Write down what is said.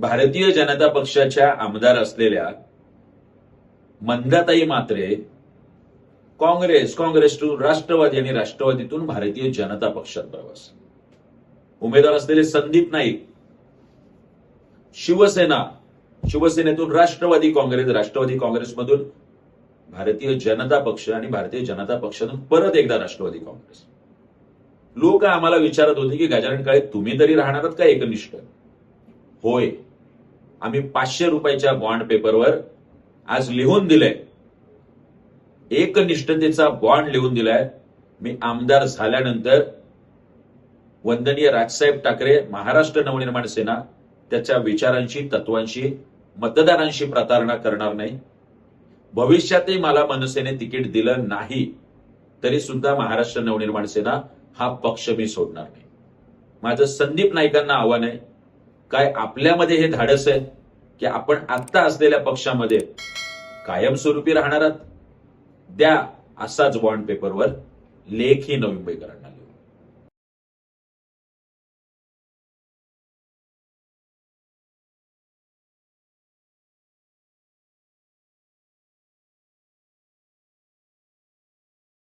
भारतीय जनता पक्षाच्या आमदार असलेल्या मंदाताई मात्रे काँग्रेस काँग्रेस टू राष्ट्रवादी आणि राष्ट्रवादीतून भारतीय जनता पक्षात प्रवास. उमेदवार असलेले संदीप नाईक शिवसेना शिवसेनेतून राष्ट्रवादी काँग्रेस राष्ट्रवादी काँग्रेसमधून भारतीय जनता पक्ष आणि भारतीय जनता पक्षातून परत एकदा राष्ट्रवादी काँग्रेस. लोक आम्हाला विचारत होते की गजानन काळे तुम्ही तरी राहणारच का एकनिष्ठ? होय. आम्ही पाचशे रुपयाच्या बॉन्ड पेपरवर आज लिहून दिलंय. एकनिष्ठतेचा बॉन्ड लिहून दिलाय. मी आमदार झाल्यानंतर वंदनीय राजसाहेब ठाकरे महाराष्ट्र नवनिर्माण सेना त्याच्या विचारांशी तत्वांशी मतदारांशी प्रतारणा करणार नाही. भविष्यातही मला मनसेने तिकीट दिलं नाही तरी सुद्धा महाराष्ट्र नवनिर्माण सेना हा पक्ष मी सोडणार नाही. माझं संदीप नाईकांना आव्हान आहे. काय आपल्यामध्ये हे धाडस आहे? की आपण आत्ता असलेल्या पक्षामध्ये कायमस्वरूपी राहणार आहात. द्या असाच बॉन्ड पेपरवर लेखही नवी मुंबईकरांना